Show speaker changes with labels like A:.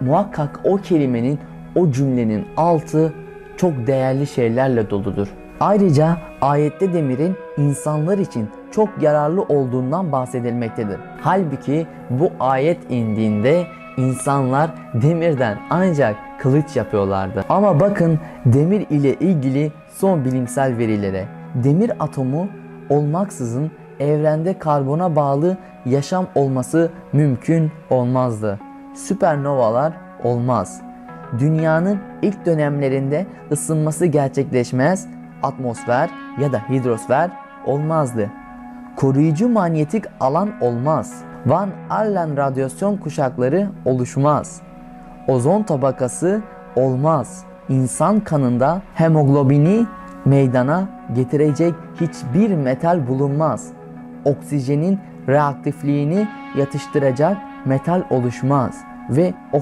A: Muhakkak o kelimenin, o cümlenin altı çok değerli şeylerle doludur. Ayrıca ayette demirin insanlar için çok yararlı olduğundan bahsedilmektedir. Halbuki bu ayet indiğinde insanlar demirden ancak kılıç yapıyorlardı. Ama bakın demir ile ilgili son bilimsel verilere. Demir atomu olmaksızın evrende karbona bağlı yaşam olması mümkün olmazdı. Süpernovalar olmaz. Dünyanın ilk dönemlerinde ısınması gerçekleşmez, atmosfer ya da hidrosfer olmazdı. Koruyucu manyetik alan olmaz. Van Allen radyasyon kuşakları oluşmaz. Ozon tabakası olmaz. İnsan kanında hemoglobini meydana getirecek hiçbir metal bulunmaz. Oksijenin reaktifliğini yatıştıracak metal oluşmaz ve